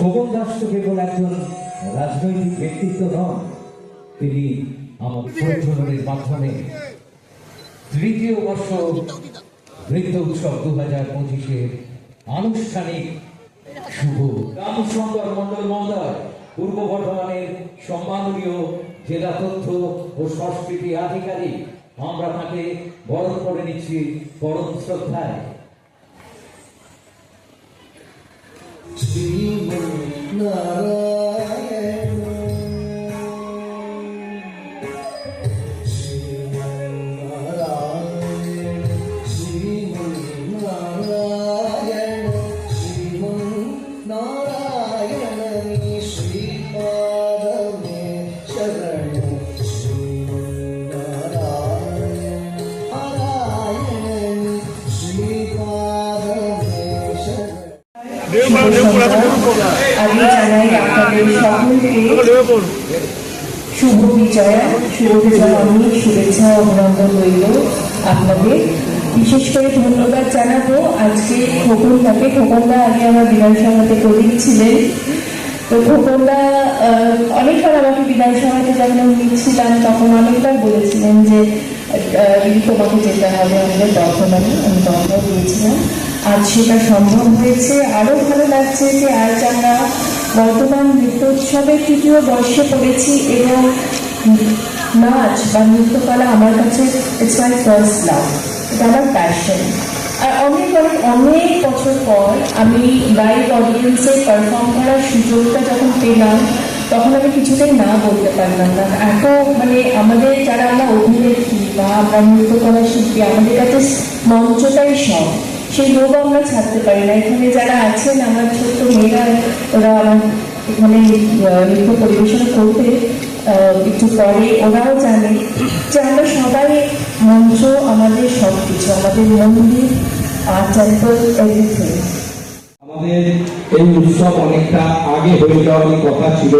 শোভন দাস তো কেবল একজন রাজনৈতিক ব্যক্তিত্ব নন, তিনি আমার প্রচলনের মাধ্যমে তৃতীয় বর্ষ নৃত্য উৎসব দু হাজার পঁচিশের আনুষ্ঠানিক শুভ রামশঙ্কর মন্ডল মহোদয়, পূর্ব বর্ধমানের সম্মাননীয় জেলা তথ্য ও সংস্কৃতি আধিকারিক, আমরা তাকে বরণ করে নিচ্ছি পরম শ্রদ্ধায়। Nara. শুভ বিজয়া শুভ বিজয় অনেক শুভেচ্ছা অভিনন্দন রইল আপনাদের বিশেষ করে ধন্যবাদ জানাব আজকে খোকনদাকে খোকনদা আগে আমার বিধানসভাতে প্রদীপ ছিলেন। খোকনদা অনেকবার আমাকে বিধানসভাতে যখন আমি নিচ্ছিলাম তখন অনেকবার বলেছিলেন যে তোমাকে যেতে হবে, আমাদের বর্তমানে আমি তখনও দিয়েছিলাম আজ সেটা সম্ভব হয়েছে। আরও ভালো লাগছে যে আজ আমরা বর্তমান নৃত্য উৎসবের তৃতীয় বর্ষে পড়েছি এবং নাচ বা নৃত্যকলা আমার কাছে ইটস মাই ফার্স্ট লাভ এটা আমার প্যাশন অনেক অনেক অনেক বছর পর আমি লাইভ অডিয়েন্সে পারফর্ম করার সুযোগটা যখন পেলাম, তখন আমি কিছুতেই না বলতে পারলাম না। এত মানে আমাদের যারা আমরা অভিনেত্রী বা আমরা নৃত্যকলা শিল্পী, আমাদের কাছে মঞ্চটাই সব। সেই লোভ আমরা ছাড়তে পারি না। এখানে যারা আছেন, আমার ছোট্ট মেয়েরা, ওরা আমার এখানে নৃত্য পরিবেশন করতে একটু পরে ওরাও জানে যে আমরা সবাই মঞ্চ, আমাদের সব কিছু আমাদের মন্দির, আর টেম্পল এভরিথিং আমাদের এই উৎসব অনেকটা আগে হয়ে যাওয়ারই কথা ছিল।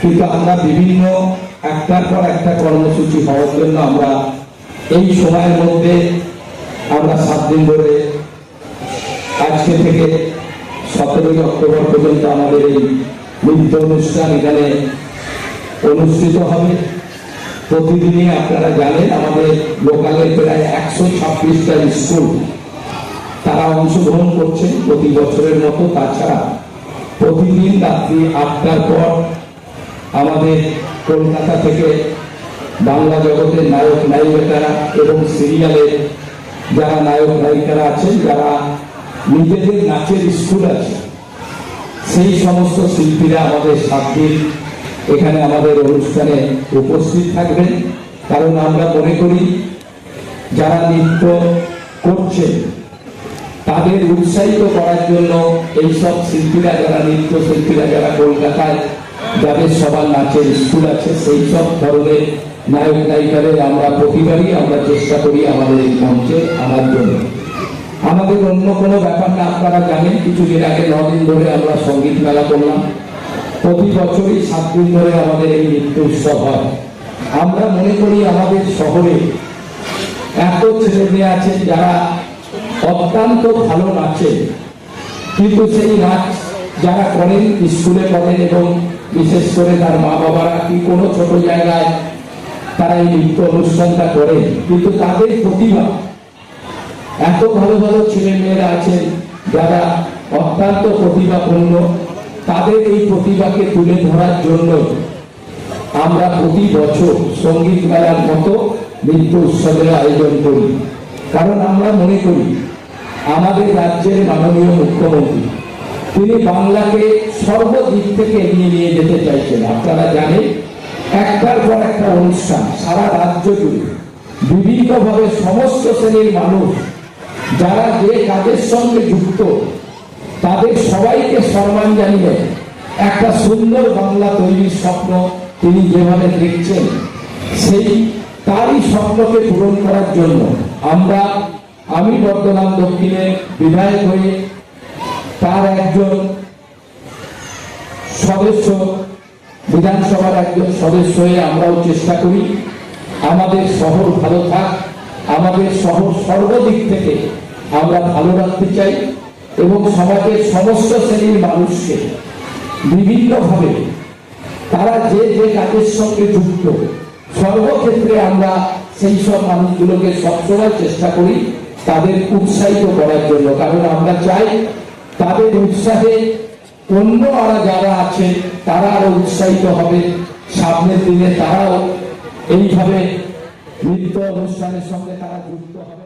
কিন্তু আমরা বিভিন্ন একটার পর একটা কর্মসূচি হওয়ার জন্য আমরা এই সময়ের মধ্যে আমরা সাত দিন ধরে আজকে থেকে সতেরোই অক্টোবর পর্যন্ত আমাদের এই নৃত্য অনুষ্ঠান এখানে অনুষ্ঠিত হবে। প্রতিদিনই আপনারা জানেন, আমাদের লোকালের প্রায় একশো ছাব্বিশটা স্কুল তারা অংশগ্রহণ করছে প্রতি বছরের মতো। তাছাড়া প্রতিদিন রাত্রি আটটার পর আমাদের কলকাতা থেকে বাংলা জগতের নায়ক নায়িকারা এবং সিরিয়ালের যারা নায়ক নায়িকারা আছেন, যারা নিজেদের নাচের স্কুল আছে, সেই সমস্ত শিল্পীরা আমাদের দিন এখানে আমাদের অনুষ্ঠানে উপস্থিত থাকবেন। কারণ আমরা মনে করি, যারা নৃত্য করছে, তাদের উৎসাহিত করার জন্য এইসব শিল্পীরা যারা নৃত্য শিল্পীরা যারা কলকাতায়, যাদের সবার নাচের স্কুল আছে সেই সব ধরনের নায়ক নায়িকাদের আমরা প্রতিবারই আমরা চেষ্টা করি আমাদের এই মঞ্চে আনার জন্য। আমাদের অন্য কোনো ব্যাপার না, আপনারা জানেন, কিছুদিন আগে নদিন ধরে আমরা সংগীত মেলা করলাম। প্রতি বছরই সাত দিন ধরে আমাদের এই নৃত্য উৎসব হয়। আমরা মনে করি আমাদের শহরে এত ছেলে মেয়ে আছেন যারা অত্যন্ত ভালো নাচে। কিন্তু সেই নাচ যারা করেন, স্কুলে করেন এবং বিশেষ করে তার মা বাবারা কি কোনো ছোট জায়গায় তারা এই নৃত্য অনুষ্ঠানটা করে? কিন্তু তাদের প্রতিভা, এত ভালো ভালো ছেলে মেয়েরা আছেন যারা অত্যন্ত প্রতিভাপূর্ণ তাদের এই প্রতিভাকে তুলে ধরার জন্য আমরা প্রতি বছর সংগীত মেলার মতো নৃত্য উৎসবের আয়োজন করি। কারণ আমরা মনে করি, আমাদের রাজ্যের মাননীয় মুখ্যমন্ত্রী, তিনি বাংলাকে সর্বদিক থেকে এগিয়ে নিয়ে যেতে চাইছেন। আপনারা জানেন, একটার পর একটা অনুষ্ঠান সারা রাজ্য জুড়ে বিভিন্নভাবে সমস্ত শ্রেণির মানুষ, যারা যে কাজের সঙ্গে যুক্ত তাদের সবাইকে সম্মান জানিয়ে একটা সুন্দর বাংলা তৈরির স্বপ্ন তিনি যেভাবে দেখছেন, সেই তারই স্বপ্নকে পূরণ করার জন্য আমরা, আমি বর্তমান দক্ষিণে বিধায়ক হয়ে তার একজন সদস্য, বিধানসভার একজন সদস্য হয়ে আমরাও চেষ্টা করি। আমাদের শহর ভালো থাক, আমাদের শহর সর্বদিক থেকে আমরা ভালো রাখতে চাই। এবং সমাজের সমস্ত শ্রেণির মানুষকে বিভিন্নভাবে তারা যে যে কাজের সঙ্গে যুক্ত, সর্বক্ষেত্রে আমরা সেই সব মানুষগুলোকে সবসময় চেষ্টা করি তাদের উৎসাহিত করার জন্য। কারণ আমরা চাই তাদের উৎসাহে অন্য আরা যারা আছে, তারা আরও উৎসাহিত হবে। সামনের দিনে তারাও এইভাবে নৃত্য অনুষ্ঠানের সঙ্গে তারা যুক্ত হবে।